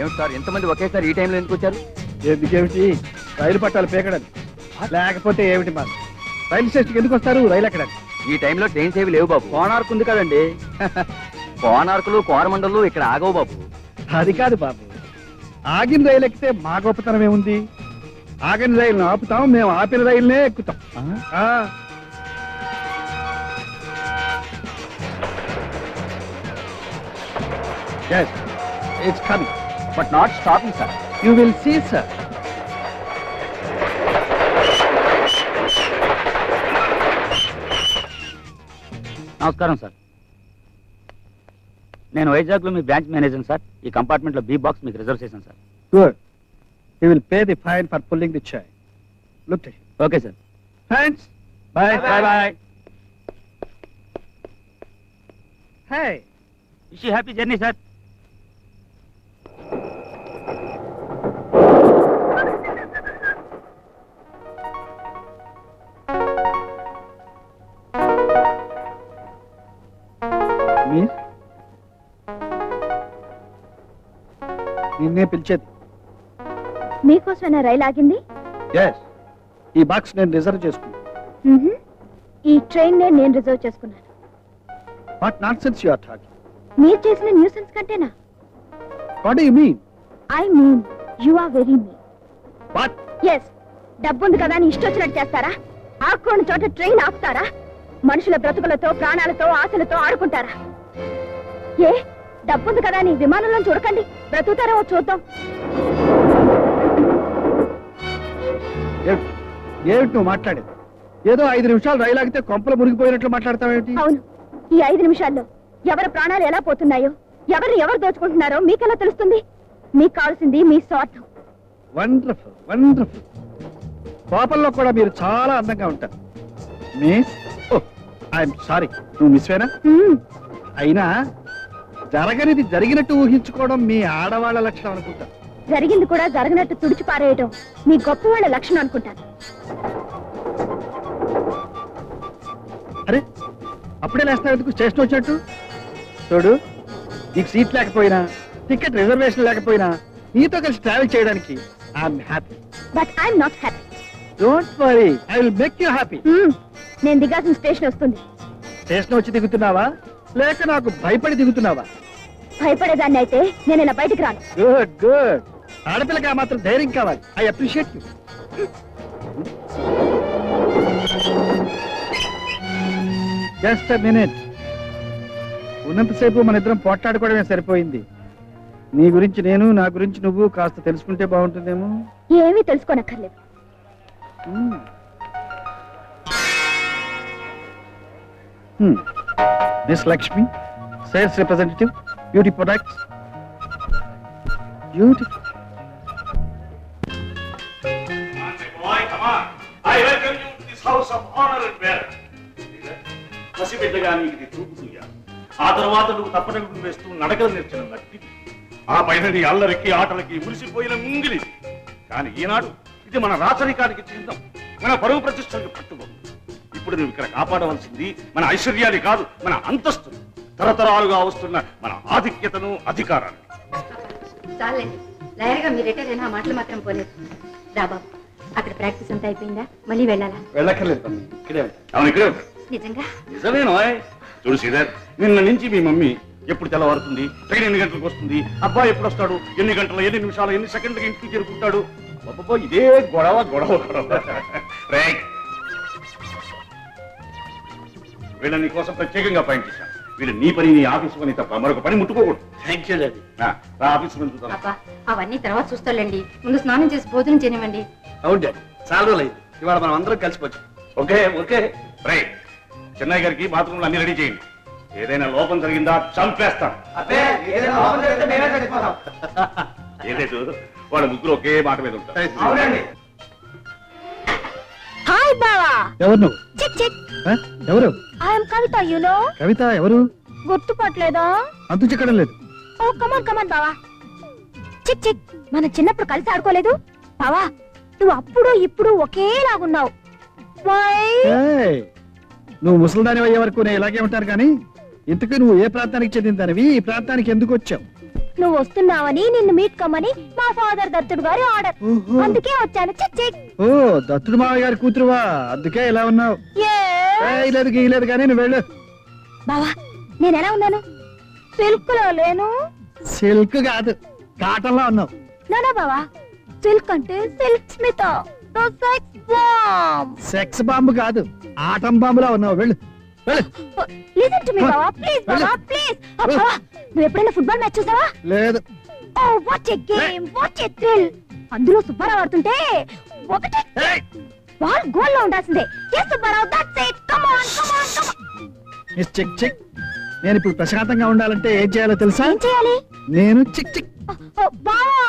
ఏమిటి సార్ ఎంతమంది ఒకేసారి ఈ టైంలో ఎందుకు వచ్చారు? ఎందుకేమిటి? రైలు పట్టాలు పీకడానికి లేకపోతే ఏమిటి మరి? రైలు స్టేషన్కి ఎందుకు వస్తారు? రైలు ఎక్కడానికి? ఈ టైంలో ట్రైన్స్ ఏవి లేవు బాబు. కోణార్కు ఉంది కదండి. కోనార్కులు కోరమండలు ఇక్కడ ఆగవు బాబు. అది కాదు బాబు. ఆగిన రైలు ఎక్కితే మా గొప్పతనం ఏముంది? ఆగిన రైలును ఆపుతాం మేము ఆపిన రైలునే ఎక్కుతాం. ఆ. Yes, it's coming. But not stopping sir You will see, sir. నమస్కారం సార్ నేను వైజాగ్లో మీ బ్రాంచ్ మేనేజర్ సార్ ఈ కంపార్ట్మెంట్లో బి బాక్స్ మీకు రిజర్వ్ చేశాను sir will pay the fine for pulling the chain. Look to him. Okay sir Thanks. Bye. Bye. Bye. Hey. Wish happy journey sir నిన్నే పిలిచేది. మీకోసమైనా రైలు ఆగింది? ఎస్ ఈ బాక్స్ నేను reserve చేసుకున్నాను. ఈ ట్రైన్ నేను రిజర్వ్ చేసుకున్నాను. What nonsense you are talking మీరు చేసిన nuisance కంటేనా? What you mean I mean you are very mean what yes డబ్బుంది కదా అని ఇష్టొచ్చినట్టు చేస్తారా? ఆకుకోని చోట ట్రైన్ ఆపుతారా? మనుషుల బ్రతుకులతో ప్రాణాలతో ఆశలతో ఆడుకుంటారా? ఏ? డబ్బుంది కదా అని విమానంలో చూడకండి. బ్రతుకుతారో చూద్దాం. ఏమిటి? నువ్వు మాట్లాడేది? ఏదో ఐదు నిమిషాలు రైలు ఆగితే కొంపలు మునిగిపోయినట్లు మాట్లాడతావేంటి అవును. ఈ ఐదు నిమిషాల్లో ఎవరి ప్రాణాలు ఎలా పోతున్నాయో ఎవరిని ఎవరు దోచుకుంటున్నారో మీకెలా తెలుస్తుంది? మీకు కావాల్సింది మీ స్వార్థం. వండర్ఫుల్ వండర్ఫుల్ కోపంలో కూడా మీరు చాలా అందంగా ఉంటారు. మిస్ ఓ ఐఎమ్ సారీ నువ్వు మిస్వేనా మ్మ్. అయినా జరగనిది జరిగినట్టు ఊహించుకోవడం మీ ఆడవాళ్ళ లక్షణం అనుకుంటా. జరిగింది కూడా జరగనట్టు తుడిచి పారేయడం మీ గొప్ప వాళ్ళ లక్షణం అనుకుంటాను అరే అప్పుడే లేస్తావు ఎందుకు? స్టేషన్ వచ్చినట్టు? చూడు నీకు సీట్ లేకపోయినా టికెట్ రిజర్వేషన్ లేకపోయినా నీతో కలిసి ట్రావెల్ చేయడానికి I'm happy but I'm not happy don't worry I will make you happy నేను దిగాల్సిన స్టేషన్ వస్తుంది. స్టేషన్ వచ్చి దిగుతున్నావా? లేక నాకు భయపడి దిగుతున్నావా? భయపడేదాన్ని అయితే నేను ఇలా బయటికి రాను. Good good. ఆడపిల్లకి ఆ మాత్రం ధైర్యం కావాలి. I appreciate you. Just minute. ఉన్నంతసేపు మన ఇద్దరం పోట్లాడుకోవడమే సరిపోయింది. నీ గురించి నేను నా గురించి నువ్వు కాస్త తెలుసుకుంటే బాగుంటుందేమో? ఏమీ తెలుసుకోనక్కర్లేదు. Miss Lakshmi sales representative beauty products beauty పసిబిడ్డగా నీకు ఇది చూపుతుయ్యా ఆ తర్వాత నువ్వు తప్పటడుగులు వేస్తూ నడకలు నేర్చిన నట్టి ఆ పైన నీ అల్లరికి ఆటలకి మురిసిపోయిన ముంగిలి. కానీ ఈనాడు ఇది మన రాచరికానికి చిహ్నం మన పరువు ప్రతిష్టలకు పట్టుకోదు ఇప్పుడు నువ్వు ఇక్కడ కాపాడవలసింది మన ఐశ్వర్యాన్ని కాదు మన అంతస్తును తరతరాలుగా వస్తున్న మన ఆధిక్యతను అధికారాన్ని. చాలండి లాయర్గా మీరు రిటైర్ అయినా ఆ మాటలు మాత్రం పోలేదు. రా బాబు అక్కడ ప్రాక్టీస్ అంతా అయిపోయిందా? మళ్ళీ వెళ్ళాలా? వెళ్ళక్కర్లేదు తమ్మి. ఇక్కడే ఉంటా. అవును ఇక్కడే ఉంటాడు నిజంగా? నిజమేనో చూడు శ్రీధర్ నిన్న నుంచి మీ మమ్మీ ఎప్పుడు తెల్లవారుతుంది ట్రైన్ ఎన్ని గంటలకు వస్తుంది అబ్బాయి ఎప్పుడు వస్తాడు ఎన్ని గంటలు ఎన్ని నిమిషాలు ఎన్ని సెకండ్లకి ఇంటికి చేరుకుంటాడు? అబ్బబ్బో, ఇదే గొడవ గొడవ గొడవ. రేయ్. వీళ్ళ నీ కోసం ప్రత్యేకంగా పాయింట్ చేశాను. వీళ్ళు నీ పని నీ ఆఫీస్ పని తప్ప మరొక పని ముట్టుకోకూడదు. థ్యాంక్ యూ డాడీ రా ఆఫీస్ పని చూద్దాం. అబ్బా అవన్నీ తర్వాత చూస్తాలండి ముందు స్నానం చేసి భోజనం చేయనివ్వండి. అవును డాడీ చాలా ఇవాళ మనం అందరం కలిసిపోవచ్చు ఓకే ఓకే. రైట్ చెన్నై గారికి బాత్రూమ్లు అన్ని రెడీ చేయండి. ఏదైనా లోపం జరిగిందా చంపేస్తాం ఏలేదు వాళ్ళ ముగ్గురు ఒకే మాట మీద ఉంటారు. హాయ్ బావా ఎవరు నువ్వు? చిక్ చిక్ ఆ? ఎవరు? ఐఎమ్ కవిత యునో కవిత ఎవరు? గుర్తుపట్టలేదా? అంతు చిక్కడం లేదు. ఓ కమాన్ కమాన్ బావా చిక్ చిక్ మన చిన్నప్పుడు కలిసి ఆడుకోలేదు? బావా నువ్వు అప్పుడు ఇప్పుడు ఒకేలాగున్నావు. వై ఏయ్, నువ్వు ముసలిదాని అయ్యే వరకు నేను ఇలాగే ఉంటాను కానీ ఇంతకు నువ్వు ఏ ప్రాంతానికి చెందిన దానివి? ఈ ప్రాంతానికి ఎందుకు వచ్చావు? నువ్వు వస్తున్నావని నిన్ను మీట్ కమ్మని మా ఫాదర్ దత్తుడు గారి ఆర్డర్ ఓహో. అందుకే వచ్చాను. చిక్ చిక్ ఓ దత్తుడు మావయ్య గారి కూతురువా? అందుకే ఇలా ఉన్నావు. ఏ? లేదు గీయలేదు కానీ నువ్వు వెళ్ళు. బావా నేను ఎలా ఉన్నాను? సిల్క్లో లేను. సిల్క్ కాదు కాటన్లో ఉన్నావు నానా బావా. సిల్క్ అంటే Silk Smitha. Sex bomb sex bomb కాదు ఆటం బాంబులా ఉన్నావు. వెళ్ళు వెళ్ళు. లిసన్ టు మీ బావా. ప్లీజ్ బావా ప్లీజ్ నువ్వు ఎప్పుడైనా ఫుట్బాల్ మ్యాచ్ చూసావా? లేదు. ఓ what a game what a thrill అందులో సుబ్బారావు ఆడుతుంటే ఒకటి! బాల్ గోల్లో ఉండాల్సిందే. Yes Subbarao that's it come on come on come miss chick chick నేను ఇప్పుడు ప్రశాంతంగా ఉండాలంటే ఏం చేయాలో తెలుసా? ఏం చేయాలి? నేను చిక్ చిక్ బావా